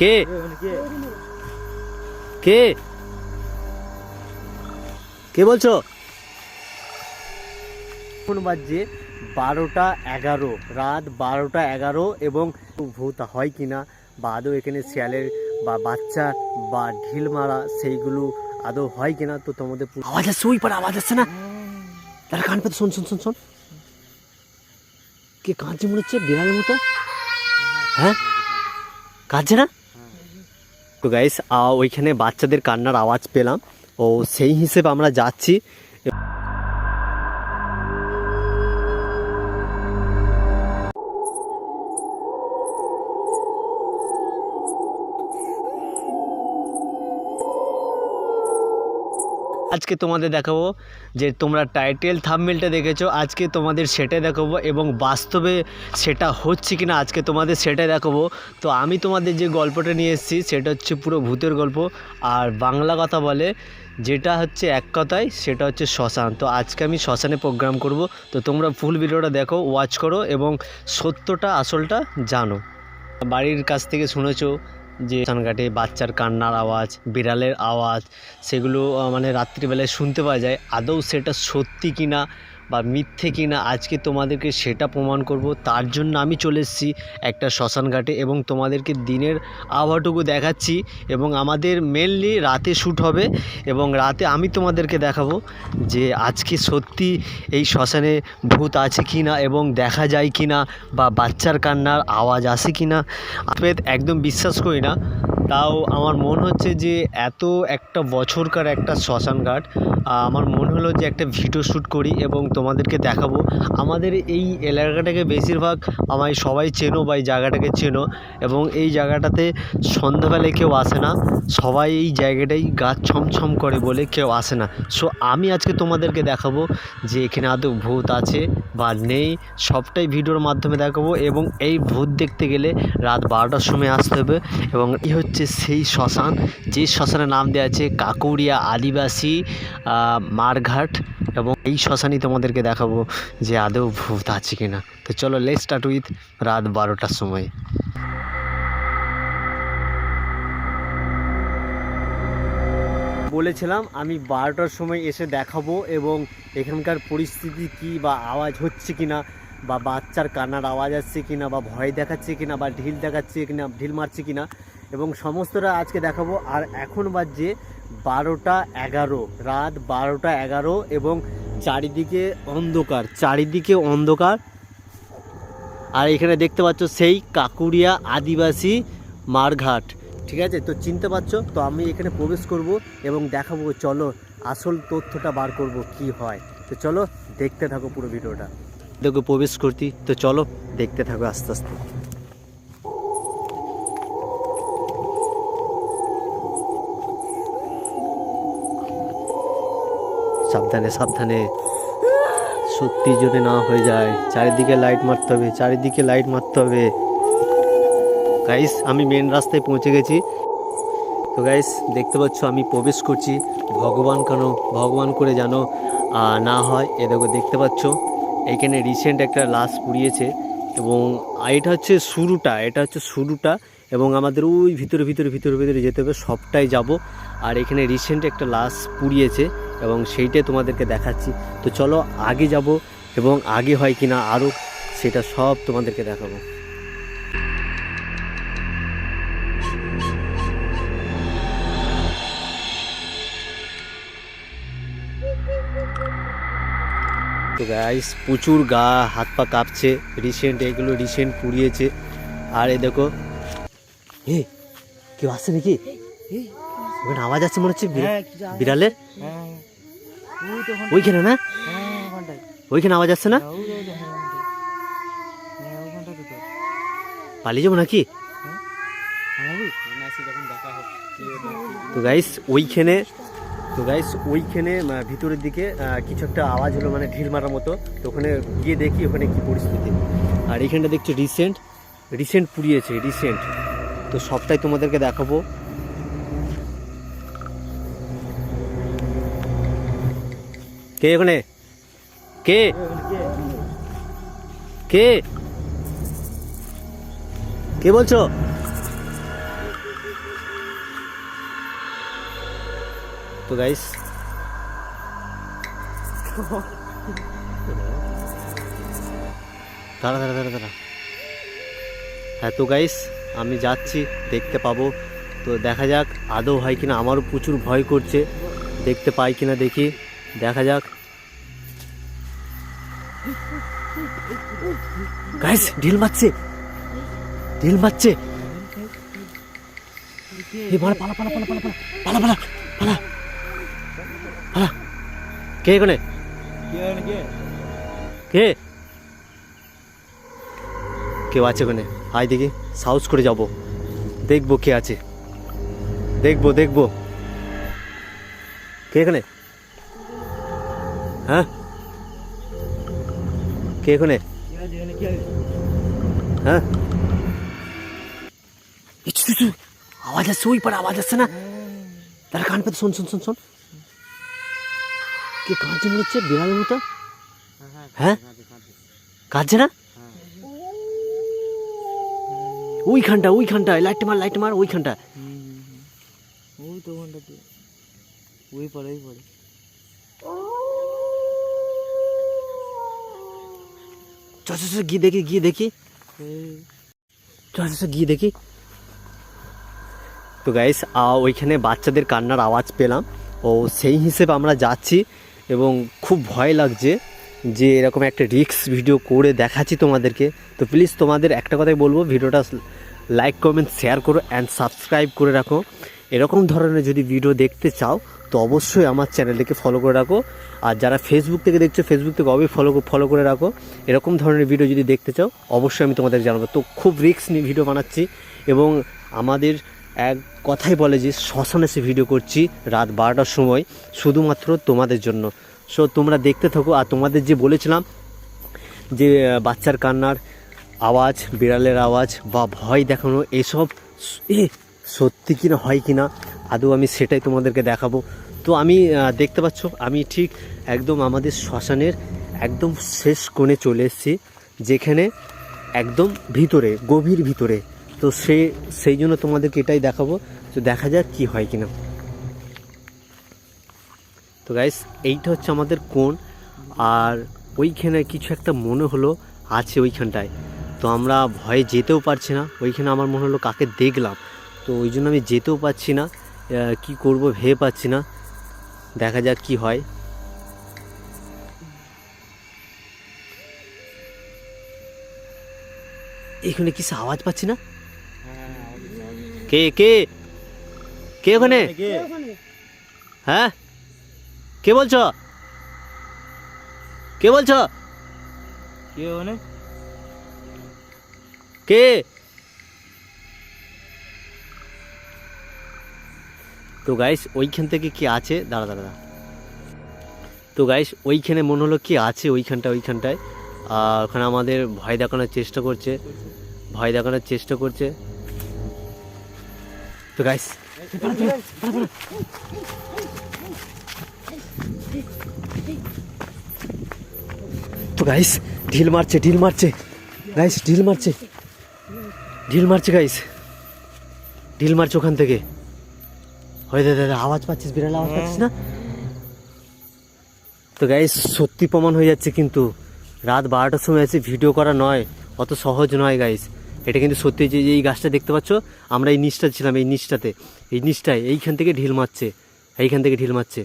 কে? কে? কে বলছো? এখন বাজছে বারোটা এগারো রাত বারোটা এগারো এবং ভূত হয় কিনা বা আদৌ এখানে শিয়ালের বা বাচ্চা বা ঢিল মারা সেইগুলো আদৌ হয় কিনা তো তোমাদের আওয়াজ আসছে ওই পারে আওয়াজ আসছে না। তার কান পেতে শোন শোন শোন শোন। কে কাঁদছে মনে হচ্ছে? বিড়ালের মতো? হ্যাঁ? কাঁদছে না? তো গাইস ওইখানে বাচ্চাদের কান্নার আওয়াজ পেলাম। ও সেই হিসেবে আমরা যাচ্ছি। আজকে তোমাদের দেখাবো যে তোমরা টাইটেল থাম্বনেলটা দেখেছ, আজকে তোমাদের সেটাই দেখাবো এবং বাস্তবে সেটা হচ্ছে কিনা আজকে তোমাদের সেটাই দেখাবো। তো আমি তোমাদের যে গল্পটা নিয়ে এসেছি, সেটা হচ্ছে পুরো ভূতের গল্প। আর বাংলা কথা বলে যেটা হচ্ছে এক কথায়, সেটা হচ্ছে শ্মশান। তো আজকে আমি শ্মশানে প্রোগ্রাম করব। তো তোমরা ফুল ভিডিওটা দেখো ওয়াচ করো এবং সত্যটা, আসলটা জানো। বাড়ির কাছ থেকে শুনেছো যে স্নানঘাটে বাচ্চার কান্নার আওয়াজ, বিড়ালের আওয়াজ, সেগুলো মানে রাত্রিবেলায় শুনতে পাওয়া যায়। আদৌ সেটা সত্যি কিনা বা মিথ্যে কি না আজকে তোমাদেরকে সেটা প্রমাণ করব, তার জন্য আমি চলে এসেছি একটা শ্মশান ঘাটে এবং তোমাদেরকে দিনের আবহাওয়াটুকু দেখাচ্ছি এবং আমাদের মেনলি রাতে শ্যুট হবে এবং রাতে আমি তোমাদেরকে দেখাবো যে আজকে সত্যি এই শ্মশানে ভূত আছে কি না এবং দেখা যায় কি না বা বাচ্চার কান্নার আওয়াজ আসে কি না একদম বিশ্বাস করি না। তাও আমার মন হচ্ছে যে এত একটা বছরকার একটা শ্মশান ঘাট আমার মন হলো যে একটা ভিডিও শ্যুট করি এবং তোমাদেরকে দেখাবো। আমাদের এই এলাকাটাকে বেশিরভাগ আমায় সবাই চেনো বা এই জায়গাটাকে চেনো এবং এই জায়গাটাতে সন্ধ্যাবেলায় কেউ আসে না, সবাই এই জায়গাটাই গাছ ছমছম করে বলে কেউ আসে না। সো আমি আজকে তোমাদেরকে দেখাবো যে এখানে আদৌ ভূত আছে বা নেই, সবটাই ভিডিওর মাধ্যমে দেখাবো এবং এই ভূত দেখতে গেলে রাত বারোটার সময় আসতে হবে এবং এই হচ্ছে সেই শ্মশান। যে শ্মশানের নাম দেওয়া আছে কাকুরিয়া আদিবাসী মারঘাট এবং এই শ্মশানই তোমাদেরকে দেখাবো যে আদৌ ভূত আছে কিনা। তো চলো লেট স্টার্ট উইথ রাত বারোটার সময়। বলেছিলাম, আমি বারোটার সময় এসে দেখাবো এবং এখানকার পরিস্থিতি কি বা আওয়াজ হচ্ছে কিনা বা বাচ্চার কান্নার আওয়াজ আসছে কিনা বা ভয় দেখাচ্ছে কিনা বা ঢিল দেখাচ্ছে কিনা, ঢিল মারছে কিনা এবং সমস্তটা আজকে দেখাবো। আর এখন বাজছে বারোটা এগারো, রাত বারোটা এগারো এবং চারিদিকে অন্ধকার চারিদিকে অন্ধকার। আর এখানে দেখতে পাচ্ছ সেই কাকুরিয়া আদিবাসী মারঘাট, ঠিক আছে? তো চিনতে পারছ? তো আমি এখানে প্রবেশ করব এবং দেখাবো, চলো আসল তথ্যটা বার করব কি হয়। তো চলো দেখতে থাকো পুরো ভিডিওটা। দেখো, প্রবেশ করতি। তো চলো দেখতে থাকো আস্তে আস্তে। সাবধানে সাবধানে। সত্যি যদি না হয়ে যায়, চারিদিকে লাইট মারতে হবে, চারিদিকে লাইট মারতে হবে। গাইস আমি মেন রাস্তায় পৌঁছে গেছি। তো গাইস দেখতে পাচ্ছ আমি প্রবেশ করছি। ভগবান কেন? ভগবান করে যেন না হয়। এ দেখো, দেখতে পাচ্ছ? এখানে রিসেন্ট একটা লাশ পুড়িয়েছে এবং এটা হচ্ছে শুরুটা, এটা হচ্ছে শুরুটা। এবং আমাদের ওই ভিতরে ভিতরে ভিতরে ভিতরে যেতে হবে, সবটাই যাব। আর এখানে রিসেন্ট একটা লাশ পুড়িয়েছে এবং সেইটাই তোমাদেরকে দেখাচ্ছি। তো চলো, আগে যাব এবং আগে হয় কি না আরও সেটা সব তোমাদেরকে দেখাবো। তো গাইস প্রচুর গা, হাত পা কাঁপছে। রিসেন্ট এগুলো রিসেন্ট পুড়িয়েছে। আর এ দেখো এ কেউ আসছে নাকি? ওখানে আওয়াজ আসছে মনে হচ্ছে হ্যাঁ, বিড়ালের? হ্যাঁ। ওইখানে না? হ্যাঁ ওইখানে আওয়াজ আসছে না? পালিয়ে যাব নাকি? তো গাইস ওইখানে তো গাইস ওইখানে ভিতরের দিকে কিছু একটা আওয়াজ হলো মানে ঢিল মারার মতো। তো ওখানে গিয়ে দেখি ওখানে কি পরিস্থিতি। আর এখানটা দেখছি রিসেন্ট রিসেন্ট পুড়িয়েছে রিসেন্ট তো সবটাই তোমাদেরকে দেখাবো। কে ওখানে? কে? কে? কে বলছো? তো গাইস দাঁড়া দাঁড়া দাঁড়া দাঁড়া। হ্যাঁ তো গাইস আমি যাচ্ছি, দেখতে পাবো। তো দেখা যাক, আদৌ হয় কিনা, আমারও প্রচুর ভয় করছে। দেখতে পাই কিনা দেখি, দেখা যাক। গাইস ঢিল মারছে। ঢিল মারছে। পালা পালা পালা কে এখানে কে কে কে? কেউ আছে ওখানে? আয় দেখি সাউস করে যাব। দেখব কে আছে। দেখব দেখব। কে এখানে? হ্যাঁ? কে এখানে? হ্যাঁ। আওয়াজ আসছে, ওই পারে আওয়াজ আসছে না? তারা কান পেতে শোন শোন শোন শোন। কে কাঁদছে মনে হচ্ছে? বিড়ালের মতো? হ্যাঁ? কাঁদছে না? ওইখানটা ওইখানটা লাইট মার লাইট মার ওইখানটা। ওই তো ওখানটাতে ওই পড়ে ওই পড়ে চ চ, চ, গিয়ে দেখি গিয়ে দেখি। চ চ, চ, গিয়ে দেখি। তো গাইস ওইখানে বাচ্চাদের কান্নার আওয়াজ পেলাম। ও সেই হিসেবে আমরা যাচ্ছি এবং খুব ভয় লাগছে যে এরকম একটা রিক্স ভিডিও করে দেখাচ্ছি তোমাদেরকে। তো প্লিজ তোমাদের একটা কথাই বলব ভিডিওটা লাইক কমেন্ট শেয়ার করো অ্যান্ড সাবস্ক্রাইব করে রাখো। এরকম ধরনের যদি ভিডিও দেখতে চাও, তো অবশ্যই আমার চ্যানেলটিকে ফলো করে রাখো। আর যারা ফেসবুক থেকে দেখছ ফেসবুক থেকে অবশ্যই ফলো ফলো করে রাখো। এরকম ধরনের ভিডিও যদি দেখতে চাও, অবশ্যই আমি তোমাদের জানাব। তো খুব রিক্স নিয়ে ভিডিও বানাচ্ছি এবং আমাদের এক কথাই বলে যে, শ্মশানে সে ভিডিও করছি রাত বারোটার সময়, শুধুমাত্র তোমাদের জন্য। সো তোমরা দেখতে থাকো। আর তোমাদের যে বলেছিলাম যে বাচ্চার কান্নার আওয়াজ, বিড়ালের আওয়াজ বা ভয় দেখানো এসব এ, সত্যি কিনা, হয় কি না আদৌ আমি সেটাই তোমাদেরকে দেখাবো। তো আমি দেখতে পাচ্ছ, আমি ঠিক একদম আমাদের শ্মশানের একদম শেষ কোণে চলে এসেছি, যেখানে একদম ভিতরে, গভীর ভিতরে। তো সে, সেই জন্য তোমাদেরকে এটাই দেখাবো তো দেখা যাক কি হয় কিনা। তো গাইস এইটা হচ্ছে আমাদের কোণ, আর ওইখানে কিছু একটা মনে হলো আছে ওইখানটায়। তো আমরা ভয়ে যেতেও পারছি না। ওইখানে আমার মনে হলো কাকে দেখলাম। তো ওই জন্য আমি যেতেও পারছি না। কি করব ভেবে পাচ্ছি না। দেখা যাক কি হয়। এখানে কিছু আওয়াজ পাচ্ছি না? কে কে? কে ওখানে? হ্যাঁ? কে বলছো? কে বলছো? কে ওখানে? কে? তো গাইস ওইখান থেকে কি আছে? দাঁড়া দাঁড়া দাঁড়া। তো গাইস ওইখানে মনে হলো কি আছে ওইখানটা ওইখানটায়। আর ওখানে আমাদের ভয় দেখানোর চেষ্টা করছে। ভয় দেখানোর চেষ্টা করছে। তো গাইস তো গাইস ঢিল মারছে ঢিল মারছে। গাইস ঢিল মারছে। ঢিল মারছে গাইস ঢিল মারছে ওখান থেকে। হয় দাদা দাদা আওয়াজ পাচ্ছিস, বিড়াল আওয়াজ পাচ্ছিস না? তো গাইস সত্যি প্রমাণ হয়ে যাচ্ছে কিন্তু রাত বারোটার সময় আছে ভিডিও করা নয়, অত সহজ নয় গাইস এটা কিন্তু সত্যি যে এই গাছটা দেখতে পাচ্ছ, আমরা এই নিচটা ছিলাম, এই নিচটাতে। এই নিচটায়, এইখান থেকে ঢিল মারছে। এইখান থেকে ঢিল মারছে।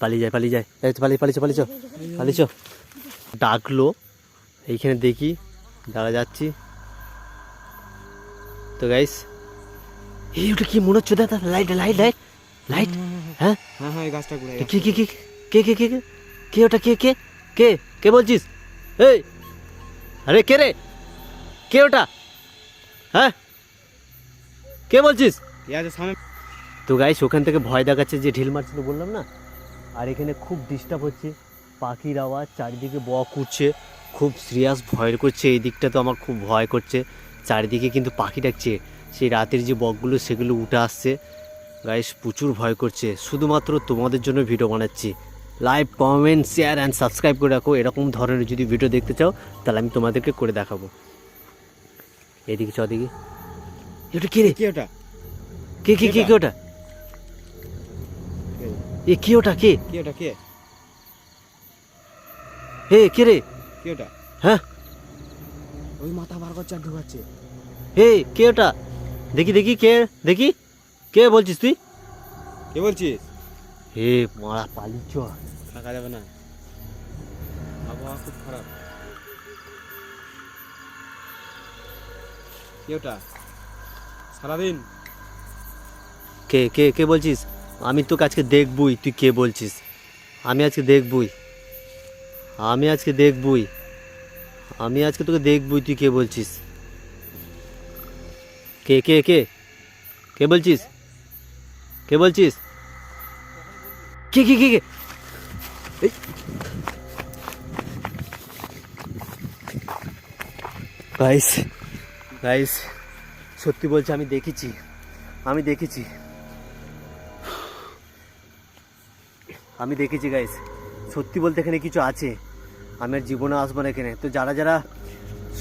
পালিয়ে যায় পালিয়ে যায়। পালিয়ে পালিয়েছ পালিয়েছ পালিয়েছ ডাকলো, এইখানে দেখি, দাঁড়া, যাচ্ছি। তো গাইস এই ওটা কি মনে হচ্ছে? দাদা লাইট লাইট লাইট লাইট হ্যাঁ? হ্যাঁ হ্যাঁ গাছটা ঘুরে কে কে কে কে কে কে কে ওটা কে কে কে কে বলছিস? এই আরে কে রে? কে ওটা? হ্যাঁ? কে বলছিস? তো গাইস ওখান থেকে ভয় দেখাচ্ছে যে ঢিল মারছিল বললাম না? আর এখানে খুব ডিস্টার্ব হচ্ছে। পাখির আওয়াজ চারিদিকে বক উঠছে। খুব সিরিয়াস ভয় করছে। এই দিকটা তো আমার খুব ভয় করছে। চারিদিকে কিন্তু পাখি ডাকছে। সেই রাতের যে বকগুলো সেগুলো উঠে আসছে। গাইস প্রচুর ভয় করছে। শুধুমাত্র তোমাদের জন্য ভিডিও বানাচ্ছি। Like comment share and subscribe করে রাখো। এরকম ধরনের যদি ভিডিও দেখতে চাও তাহলে আমি তোমাদেরকে করে দেখাবো। এদিকে চ দিকে এটা কে রে? কে ওটা? কে কে কে কে ওটা? এ কে ওটা? কে? কি ওটা? কে? হে কে রে? কি ওটা? হ্যাঁ? ওই মাথা বার করছে আর ঢুকাচ্ছে। হে কে ওটা? দেখি দেখি কে? দেখি। কে বলছিস তুই? কে বলছিস? হে মারা পালিচ থাকা যাবে না। আবহাওয়া খুব খারাপ। কি ওটা? সারাদিন? কে কে কে বলছিস? আমি তোকে আজকে দেখবই। তুই কে বলছিস? আমি আজকে দেখবই। আমি আজকে দেখবই। আমি আজকে তোকে দেখবই, তুই কে বলছিস? কে কে কে? কে বলছিস? কে বলছিস? কে কে কে কে? গাইস গাইস সত্যি বলছি, আমি দেখেছি আমি দেখেছি। আমি দেখেছি গাইস সত্যি বলতে এখানে কিছু আছে। আমি আর জীবনে আসব না এখানে। তো যারা যারা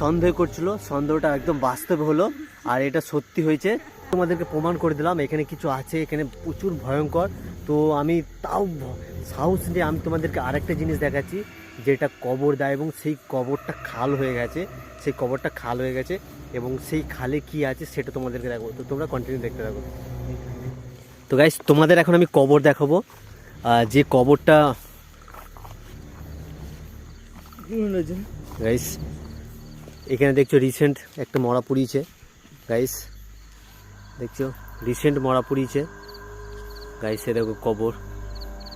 সন্দেহ করছিল, সন্দেহটা একদম বাস্তব হলো, আর এটা সত্যি হয়েছে। তোমাদেরকে প্রমাণ করে দিলাম, এখানে কিছু আছে, এখানে প্রচুর ভয়ঙ্কর। তো আমি তাও সাহস নিয়ে আমি তোমাদেরকে আরেকটা জিনিস দেখাচ্ছি, যেটা কবর দেয়, এবং সেই কবরটা খাল হয়ে গেছে। সেই কবরটা খাল হয়ে গেছে, এবং সেই খালে কি আছে সেটা তোমাদেরকে দেখাবো। তো তোমরা কন্টিনিউ দেখতে থাকো। তো গাইস তোমাদের এখন আমি কবর দেখাবো। যে কবরটা গাইস এখানে দেখছ রিসেন্ট একটা মরা পুড়িয়েছে। গাইস দেখছ? রিসেন্ট মরা পুড়িয়েছে। গাইসে দেখো কবর।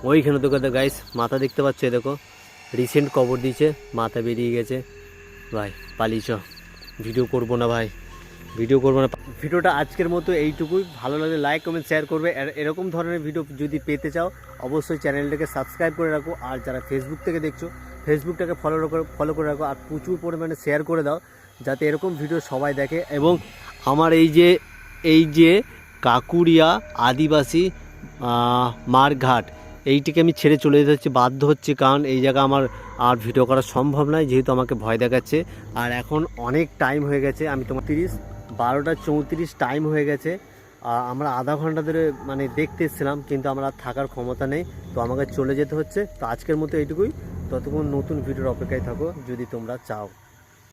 ওইখানে দেখো গাইস মাথা দেখতে পাচ্ছ দেখো। রিসেন্ট কবর দিয়েছে, মাথা বেরিয়ে গেছে। ভাই পালিয়েছ ভিডিও করব না ভাই। ভিডিও করব না। ভিডিওটা আজকের মতো এইটুকুই। ভালো লাগলে লাইক কমেন্ট শেয়ার করবে। এরকম ধরনের ভিডিও যদি পেতে চাও, অবশ্যই চ্যানেলটাকে সাবস্ক্রাইব করে রাখো। আর যারা ফেসবুক থেকে দেখছ ফেসবুকটাকে ফলো ফলো করে রাখো আর প্রচুর পরিমাণে শেয়ার করে দাও যাতে এরকম ভিডিও সবাই দেখে এবং আমার এই যে এই যে কাকুরিয়া আদিবাসী মারঘাট, এইটিকে আমি ছেড়ে চলে যেতে হচ্ছে, বাধ্য হচ্ছে কারণ এই জায়গা আমার আর ভিডিও করা সম্ভব নয়, যেহেতু আমাকে ভয় দেখাচ্ছে। আর এখন অনেক টাইম হয়ে গেছে, আমি তোমার তিরিশ, বারোটা চৌত্রিশ টাইম হয়ে গেছে। আমরা আধা ঘণ্টা ধরে মানে দেখতে এসেছিলাম, কিন্তু আমরা থাকার ক্ষমতা নেই। তো আমাকে চলে যেতে হচ্ছে। তো আজকের মতো এইটুকুই। ততক্ষণ নতুন ভিডিওর অপেক্ষায় থাকো। যদি তোমরা চাও।